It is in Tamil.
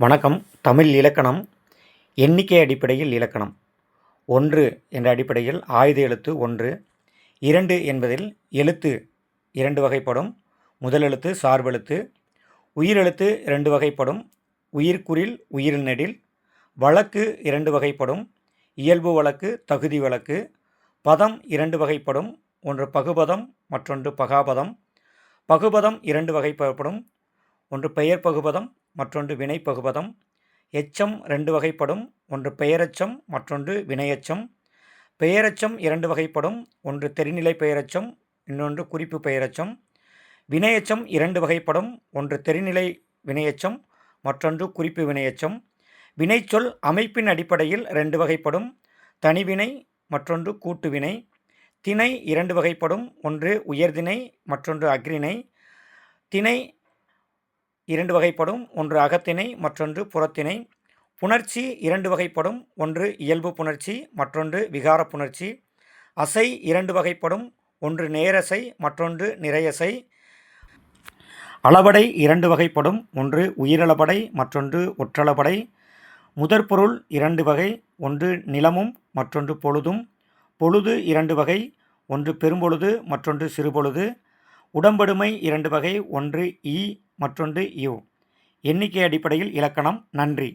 வணக்கம். தமிழ் இலக்கணம் எண்ணிக்கை அடிப்படையில் இலக்கணம். ஒன்று என்ற அடிப்படையில் ஆயுத எழுத்து ஒன்று இரண்டு என்பதில் எழுத்து இரண்டு வகைப்படும் முதல் எழுத்து சார்பெழுத்து உயிரெழுத்து இரண்டு வகைப்படும் உயிர்க்குறில் உயிர் நெடில் வழக்கு இரண்டு வகைப்படும் இயல்பு வழக்கு தகுதி வழக்கு பதம் இரண்டு வகைப்படும் ஒன்று பகுபதம் மற்றொன்று பகாபதம் பகுபதம் இரண்டு வகைப்படும் ஒன்று பெயர் பகுபதம் மற்றொன்று வினை பகுபதம் எச்சம் ரெண்டு வகைப்படும் ஒன்று பெயரச்சம் மற்றொன்று வினையச்சம். பெயரச்சம் இரண்டு வகைப்படும் ஒன்று தெரிநிலை பெயரச்சம் இன்னொன்று குறிப்பு பெயரச்சம். வினையச்சம் இரண்டு வகைப்படும் ஒன்று தெரிநிலை வினையச்சம் மற்றொன்று குறிப்பு வினையச்சம். வினைச்சொல் அமைப்பின் அடிப்படையில் ரெண்டு வகைப்படும் தனிவினை மற்றொன்று கூட்டுவினை திணை இரண்டு வகைப்படும் ஒன்று உயர்திணை மற்றொன்று அக்ரிணை திணை இரண்டு வகைப்படும் ஒன்று அகத்திணை மற்றொன்று புறத்திணை. புணர்ச்சி இரண்டு வகைப்படும் ஒன்று இயல்பு புணர்ச்சி மற்றொன்று விகார புணர்ச்சி. அசை இரண்டு வகைப்படும் ஒன்று நேரசை மற்றொன்று நிறையசை. அளபடை இரண்டு வகைப்படும் ஒன்று உயிரளபடை மற்றொன்று ஒற்றளபடை. முதற்பொருள் இரண்டு வகை ஒன்று நிலமும் மற்றொன்று பொழுதும். பொழுது இரண்டு வகை ஒன்று பெரும்பொழுது மற்றொன்று சிறுபொழுது. உடம்படுமை இரண்டு வகை ஒன்று இ மற்றொன்று யு எண்ணிக்கை அடிப்படையில் இலக்கணம் நன்றி.